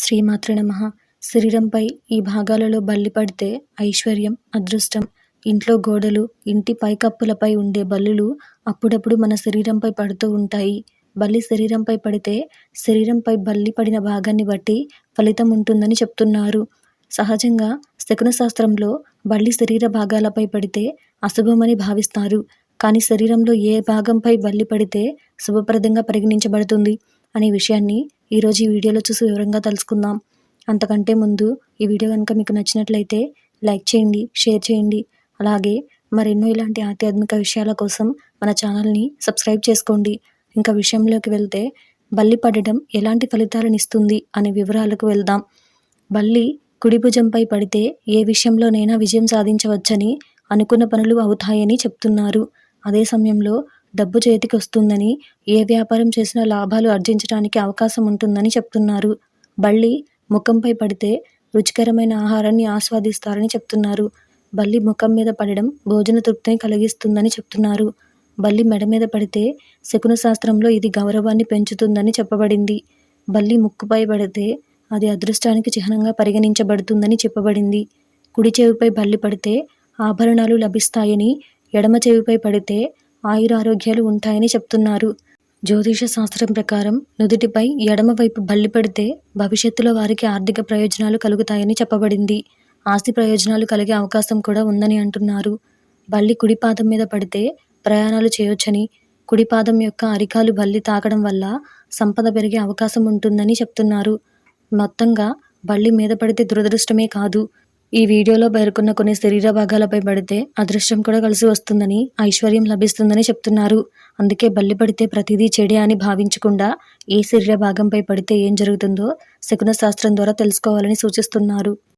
శ్రీమాతృ నమ. శరీరంపై ఈ భాగాలలో బల్లి పడితే ఐశ్వర్యం అదృష్టం. ఇంట్లో గోడలు ఇంటి పైకప్పులపై ఉండే బల్లులు అప్పుడప్పుడు మన శరీరంపై పడుతూ ఉంటాయి. బల్లి శరీరంపై పడితే శరీరంపై బల్లి పడిన భాగాన్ని బట్టి ఫలితం ఉంటుందని చెప్తున్నారు. సహజంగా శకున శాస్త్రంలో బల్లి శరీర భాగాలపై పడితే అశుభమని భావిస్తారు. కానీ శరీరంలో ఏ భాగంపై బల్లి పడితే శుభప్రదంగా పరిగణించబడుతుంది అనే విషయాన్ని ఈరోజు ఈ వీడియోలో చూసి వివరంగా తెలుసుకుందాం. అంతకంటే ముందు ఈ వీడియో కనుక మీకు నచ్చినట్లయితే లైక్ చేయండి షేర్ చేయండి. అలాగే మరెన్నో ఇలాంటి ఆధ్యాత్మిక విషయాల కోసం మన ఛానల్ని సబ్స్క్రైబ్ చేసుకోండి. ఇంకా విషయంలోకి వెళ్తే బల్లి పడడం ఎలాంటి ఫలితాలను ఇస్తుంది అనే వివరాలకు వెళ్దాం. బల్లి కుడి భుజంపై పడితే ఏ విషయంలోనైనా విజయం సాధించవచ్చని అనుకున్న పనులు అవుతాయని చెప్తున్నారు. అదే సమయంలో డబ్బు చేతికి వస్తుందని ఏ వ్యాపారం చేసినా లాభాలు ఆర్జించడానికి అవకాశం ఉంటుందని చెప్తున్నారు. బల్లి ముఖంపై పడితే రుచికరమైన ఆహారాన్ని ఆస్వాదిస్తారని చెప్తున్నారు. బల్లి ముఖం మీద పడడం భోజన తృప్తిని కలిగిస్తుందని చెప్తున్నారు. బల్లి మెడ మీద పడితే శకున శాస్త్రంలో ఇది గౌరవాన్ని పెంచుతుందని చెప్పబడింది. బల్లి ముక్కుపై పడితే అది అదృష్టానికి చిహ్నంగా పరిగణించబడుతుందని చెప్పబడింది. కుడి చెవిపై బల్లి పడితే ఆభరణాలు లభిస్తాయని ఎడమ చెవిపై పడితే ఆయురారోగ్యాలు ఉంటాయని చెప్తున్నారు. జ్యోతిష శాస్త్రం ప్రకారం నుదుటిపై ఎడమవైపు బల్లి పడితే భవిష్యత్తులో వారికి ఆర్థిక ప్రయోజనాలు కలుగుతాయని చెప్పబడింది. ఆస్తి ప్రయోజనాలు కలిగే అవకాశం కూడా ఉందని అంటున్నారు. బల్లి కుడిపాదం మీద పడితే ప్రయాణాలు చేయొచ్చని కుడిపాదం యొక్క అరికాలు బల్లి తాకడం వల్ల సంపద పెరిగే అవకాశం ఉంటుందని చెప్తున్నారు. మొత్తంగా బల్లి మీద పడితే దురదృష్టమే కాదు. ఈ వీడియోలో పేర్కొన్న కొన్ని శరీర భాగాలపై పడితే అదృష్టం కూడా కలిసి వస్తుందని ఐశ్వర్యం లభిస్తుందని చెప్తున్నారు. అందుకే బల్లి పడితే ప్రతిదీ చెడే అని భావించకుండా ఏ శరీర భాగంపై పడితే ఏం జరుగుతుందో శకున శాస్త్రం ద్వారా తెలుసుకోవాలని సూచిస్తున్నారు.